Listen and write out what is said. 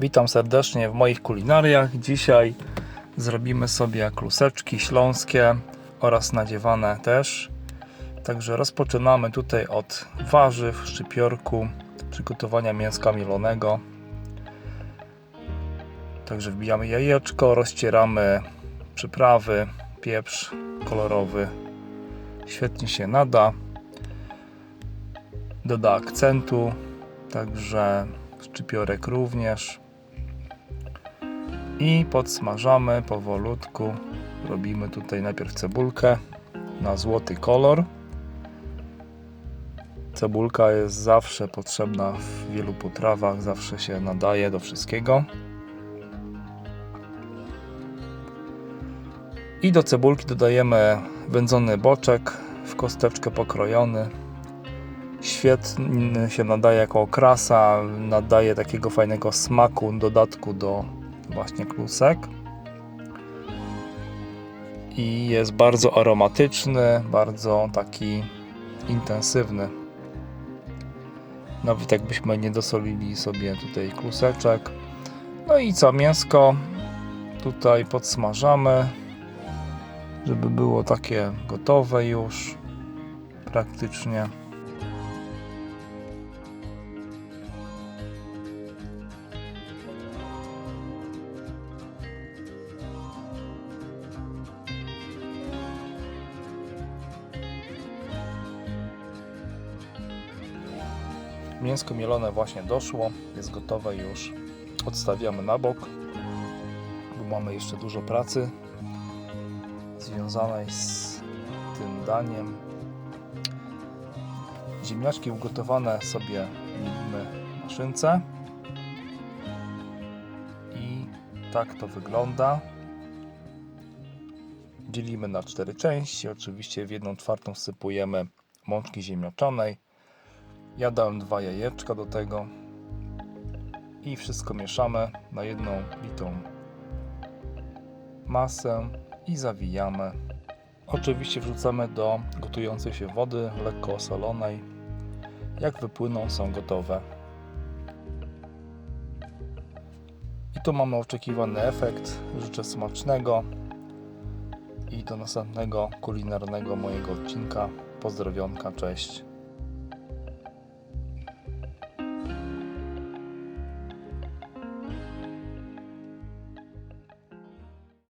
Witam serdecznie w moich kulinariach. Dzisiaj zrobimy sobie kluseczki śląskie oraz nadziewane też. Także rozpoczynamy tutaj od warzyw, szczypiorku, przygotowania mięska mielonego. Także wbijamy jajeczko, rozcieramy przyprawy, pieprz kolorowy. Świetnie się nada. Doda akcentu, także szczypiorek również. I podsmażamy powolutku. Robimy tutaj najpierw cebulkę na złoty kolor. Cebulka jest zawsze potrzebna w wielu potrawach, zawsze się nadaje do wszystkiego. I do cebulki dodajemy wędzony boczek w kosteczkę pokrojony. Świetnie się nadaje jako okrasa, nadaje takiego fajnego smaku, dodatku do właśnie klusek. I jest bardzo aromatyczny, bardzo taki intensywny. Nawet jakbyśmy nie dosolili sobie tutaj kluseczek. No i co, mięsko tutaj podsmażamy, żeby było takie gotowe już praktycznie. Mięsko mielone właśnie doszło, jest gotowe już. Odstawiamy na bok, bo mamy jeszcze dużo pracy związanej z tym daniem. Ziemniaczki ugotowane sobie mielimy w maszynce. I tak to wygląda. Dzielimy na cztery części. Oczywiście w jedną czwartą wsypujemy mączki ziemniaczanej. Ja dałem dwa jajeczka do tego i wszystko mieszamy na jedną litą masę i zawijamy. Oczywiście wrzucamy do gotującej się wody lekko osolonej. Jak wypłyną, są gotowe. I tu mamy oczekiwany efekt. Życzę smacznego i do następnego kulinarnego mojego odcinka. Pozdrowionka, cześć.